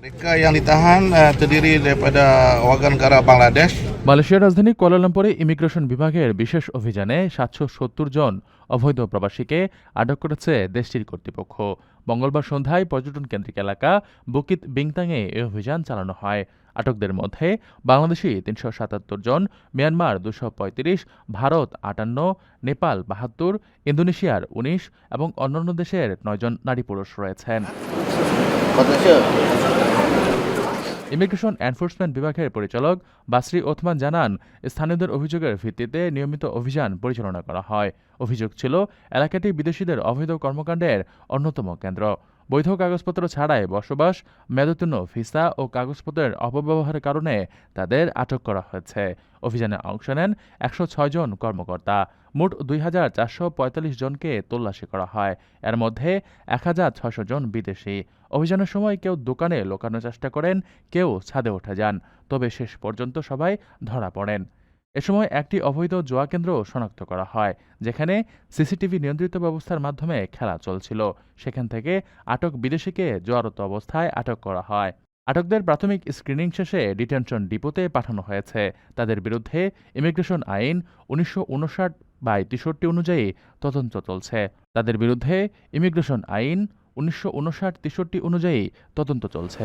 Mereka yang ditahan uh, terdiri daripada warga negara Bangladesh, মালয়েশিয়ার রাজধানী কুয়ালালামপুরে immigration বিভাগের বিশেষ অভিযানে সাতশো সত্তর জন অবৈধ প্রবাসীকে আটক করেছে দেশটির কর্তৃপক্ষ। মঙ্গলবার সন্ধ্যায় পর্যটন কেন্দ্রিক এলাকা বুকিত বিংতাংয়ে এই অভিযান চালানো হয়। আটকদের মধ্যে বাংলাদেশি তিনশো সাতাত্তর জন, মিয়ানমার দুশো পঁয়ত্রিশ, ভারত আটান্ন, নেপাল বাহাত্তর, ইন্দোনেশিয়ার উনিশ এবং অন্যান্য দেশের নয়জন নারী পুরুষ রয়েছেন। ইমিগ্রেশন এনফোর্সমেন্ট বিভাগের পরিচালক বাসরি ওথমান জানান, স্থানীয়দের অভিযোগের ভিত্তিতে নিয়মিত অভিযান পরিচালনা করা হয়। অভিযোগ ছিল, এলাকাটি বিদেশিদের অবৈধ কর্মকাণ্ডের অন্যতম কেন্দ্র। বৈধ কাগজপত্র ছাড়াই বসবাস, মেয়াদোত্তীর্ণ ভিসা ও কাগজপত্রের অপব্যবহারের কারণে তাদের আটক করা হয়েছে। অভিযানে অংশ নেন একশো ছয় জন কর্মকর্তা। মোট দুই হাজার চারশো পঁয়তাল্লিশ জনকে তল্লাশি করা হয়। এর মধ্যে এক হাজার ছয়শো জন বিদেশি। অভিযানের সময় কেউ দোকানে লোকানোর চেষ্টা করেন, কেউ ছাদে উঠে যান। তবে শেষ পর্যন্ত সবাই ধরা পড়েন। এ সময় একটি অবৈধ জোয়া কেন্দ্র শনাক্ত করা হয়, যেখানে সিসিটিভি নিয়ন্ত্রিত ব্যবস্থার মাধ্যমে খেলা চলছিল। সেখান থেকে আটক বিদেশিকে জোয়ারত অবস্থায় আটক করা হয়। আটকদের প্রাথমিক স্ক্রিনিং শেষে ডিটেনশন ডিপোতে পাঠানো হয়েছে। তাদের বিরুদ্ধে ইমিগ্রেশন আইন উনিশশো উনষাট বাই তেষট্টি অনুযায়ী তদন্ত চলছে। তাদের বিরুদ্ধে ইমিগ্রেশন আইন উনিশশো উনষাট তেষট্টি অনুযায়ী তদন্ত চলছে।